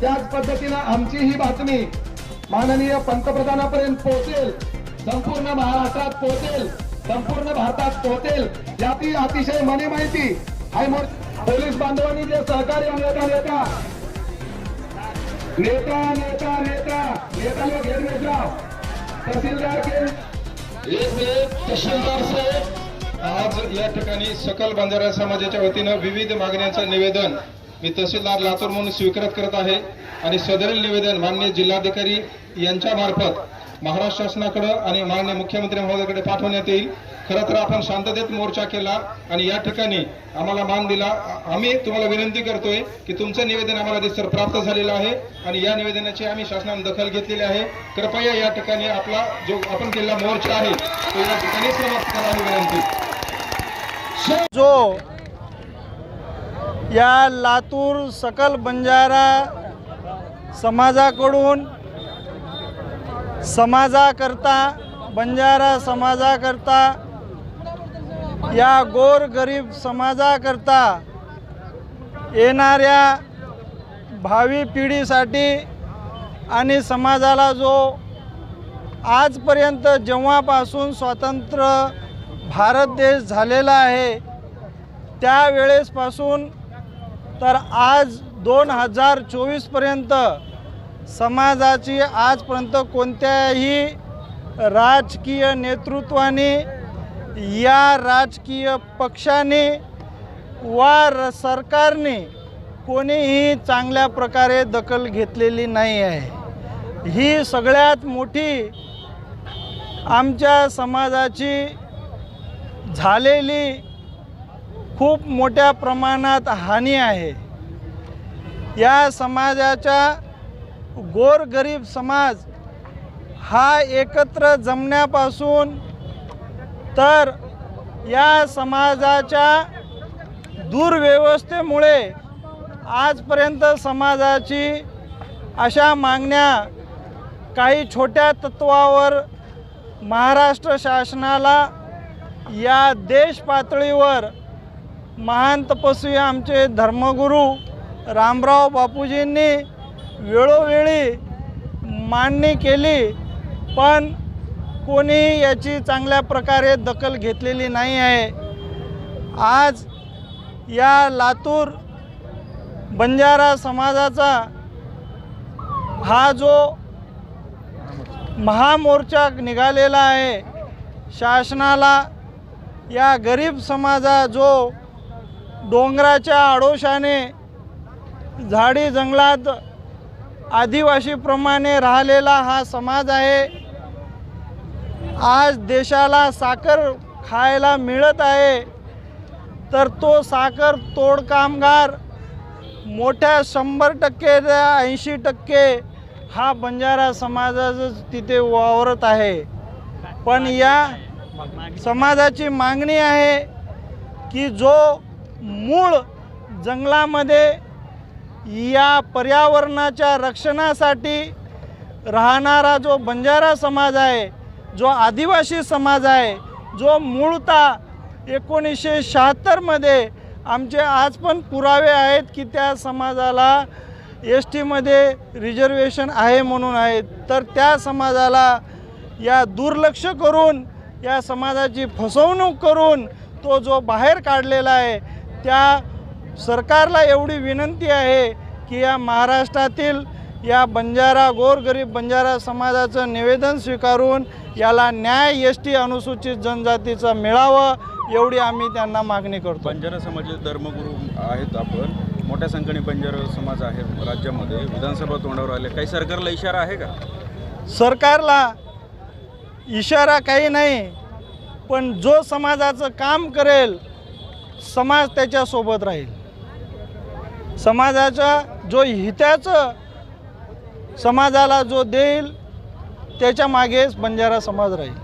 त्याच पद्धतीनं आमची ही बातमी माननीय पंतप्रधानापर्यंत पोहोचेल संपूर्ण महाराष्ट्रात पोहोचेल संपूर्ण भारतात पोहोचेल याची अतिशय मने माहिती हाय पोलीस बांधवांनी जे सहकार्य नेता नेता नेता नेता नेता नेता लोग घेत नेता तहसीलदार के एक मिनिट तहसीलदार साहेब आज या ठिकाणी सकल बंजारा समाजाच्या वतीनं विविध मागण्यांचं निवेदन मी तहसीलदार लातूर म्हणून स्वीकारत करत आहे आणि सदरील निवेदन मान्य जिल्हाधिकारी यांच्या मार्फत महाराष्ट्र शासनाकडे आणि मान्य मुख्यमंत्री महोदयाकडे पाठवण्यात येईल. खरं तर आपण शांततेत मोर्चा केला आणि या ठिकाणी आम्हाला मान दिला. आम्ही तुम्हाला विनंती करतोय की तुमचं निवेदन आम्हाला दिसर प्राप्त झालेलं आहे आणि या निवेदनाची आम्ही शासनाने दखल घेतलेली आहे. कृपया या ठिकाणी आपला जो आपण केलेला मोर्चा आहे तो या ठिकाणी समाप्त करावी विनंती. जो या लातूर सकल बंजारा समाजाकडून समाजाकरता बंजारा समाजाकरता या गोर गरीब समाजाकरता येणाऱ्या भावी पिढीसाठी आणि समाजाला जो आजपर्यंत जेव्हापासून स्वतंत्र भारत देश झालेला आहे त्यावेळेसपासून तर आज दोन हजार चोवीसपर्यंत समाजाची आजपर्यंत कोणत्याही राजकीय नेतृत्वाने या राजकीय पक्षाने वा र सरकारने कोणीही चांगल्या प्रकारे दखल घेतलेली नाही आहे. ही सगळ्यात मोठी आमच्या समाजाची झालेली खूप मोठ्या प्रमाणात हानी आहे. या समाजाच्या गोरगरीब समाज हा एकत्र जमण्यापासून तर या समाजाच्या दुर्व्यवस्थेमुळे आजपर्यंत समाजाची अशा मागण्या काही छोट्या तत्वावर महाराष्ट्र शासनाला या देश पातळीवर महान तपस्वी आमचे धर्मगुरू रामराव बापूजींनी वेळोवेळी मांडणी केली पण कोणीही याची चांगल्या प्रकारे दखल घेतलेली नाही आहे. आज या लातूर बंजारा समाजाचा हा जो महामोर्चा निघालेला आहे शासनाला या गरीब समाजा जो डोंगराच्या आडोशाने झाडी जंगलात आदिवासीप्रमाणे राहिलेला हा समाज आहे. आज देशाला साखर खायला मिळत आहे. तर तो साखर तोड कामगार मोठ्या शंभर टक्के ऐंशी टक्के हा बंजारा समाजाच तिथे वावरत आहे. पण या समाजाची मागणी आहे की जो मूळ जंगलामध्ये या पर्यावरणाच्या रक्षणासाठी राहणारा जो बंजारा समाज आहे जो आदिवासी समाज आहे जो मूळतः एकोणीसशे शहात्तरमध्ये आमचे आज पण पुरावे आहेत की त्या समाजाला एस टीमध्ये रिझर्वेशन आहे म्हणून आहेत. तर त्या समाजाला या दुर्लक्ष करून या समाजाची फसवणूक करून तो जो बाहेर काढलेला आहे त्या सरकारला एवढी विनंती आहे की या महाराष्ट्रातील या बंजारा गोरगरीब बंजारा समाजाचं निवेदन स्वीकारून याला न्याय एस टी अनुसूचित जनजातीचा मिळावं एवढी आम्ही त्यांना मागणी करतो. बंजारा समाजाचे धर्मगुरू आहेत आपण. मोठ्या संख्येने बंजारा समाज आहे राज्यामध्ये. विधानसभा तोंडावर आले. काही सरकारला इशारा आहे का? सरकारला इशारा काही नाही पण जो समाजाचं काम करेल समाज त्याच्यासोबत राहील. समाजाचा जो हिताचं समाजाला जो देईल त्याच्या मागेच बंजारा समाज राहील.